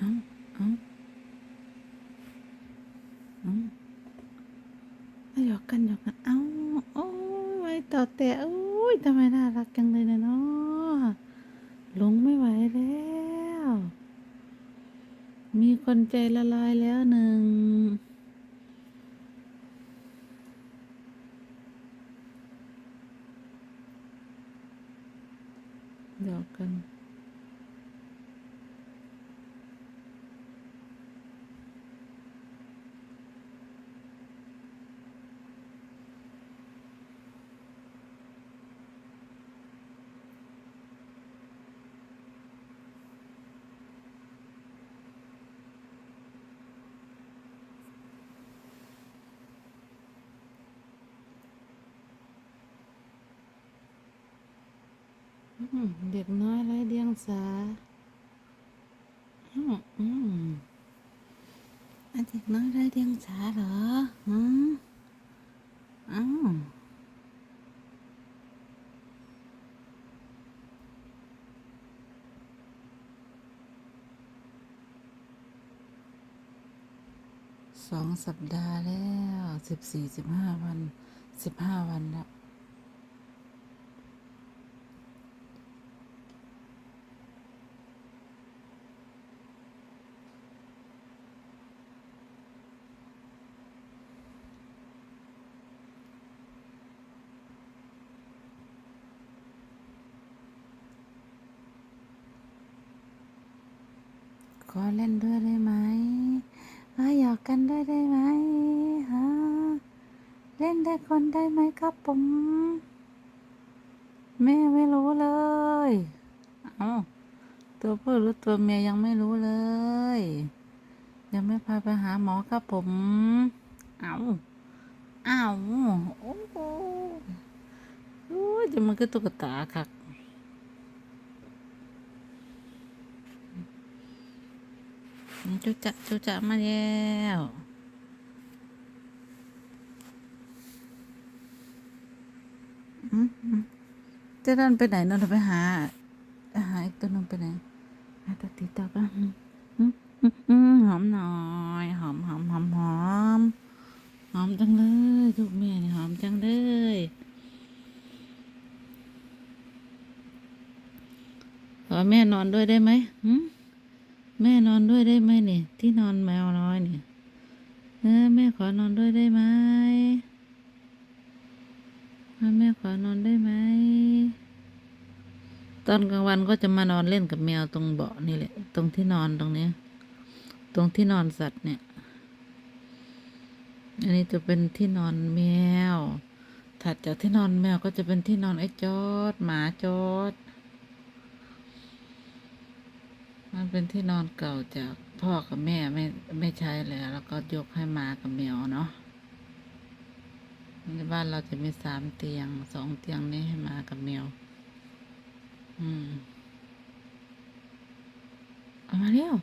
เอาเอาเอาเอาหยอกกันหยอกกันเอาโอ้ยไว้ต่อแต่โอ้ยทำไมน่ารักจังเลยนะเนาะหลงไม่ไหวแล้ว มีคนใจละลายแล้วหนึ่งหยอกกัน เด็กน้อยไร้เดียงสาอืมอืมอันเด็กน้อยไร้เดียงสาเหรออืมอ้าวสองสัปดาห์แล้วสิบสี่สิบห้าวันสิบห้าวันแล้ว ขอเล่นด้วยได้ไหมมาหยอกกันด้วยได้ไหมฮะเล่นได้คนได้ไหมครับผมแม่ไม่รู้เลย เอาตัวผู้หรือตัวเมียยังไม่รู้เลย ยังไม่พาไปหาหมอครับผม เอาเอาโอ้โหจะมันก็ตุ๊กตาค่ะ จุจะจุจะมาแล้วอืมอืมเจะดันไปไหนนนไปหา หาอีกตัวนึงไปไหนหาตาตีตาบ้างอืมอืมหอมหน่อยหอมหอมหอมหอมหอมจังเลยลูกแม่นี่หอมจังเลยขอแม่นอนด้วยได้ไหมหืม แม่นอนด้วยได้ไหมเนี่ย ที่นอนแมวน้อยเนี่ยเออแม่ขอนอนด้วยได้ไหมแม่ขอนอนได้ไหมตอนกลางวันก็จะมานอนเล่นกับแมวตรงเบาะนี่แหละ ตรงที่นอนตรงเนี้ย ตรงที่นอนสัตว์เนี่ย อันนี้จะเป็นที่นอนแมว ถัดจากที่นอนแมวก็จะเป็นที่นอนไอ้จอดหมาจอด มันเป็นที่นอนเก่าจากพ่อกับแม่ไม่ไม่ใช้แล้ว แล้วก็ยกให้มากับแมวเนาะในบ้านเราจะมีสามเตียงสองเตียงนี้ให้มากับแมว อืมเอามาเร็ว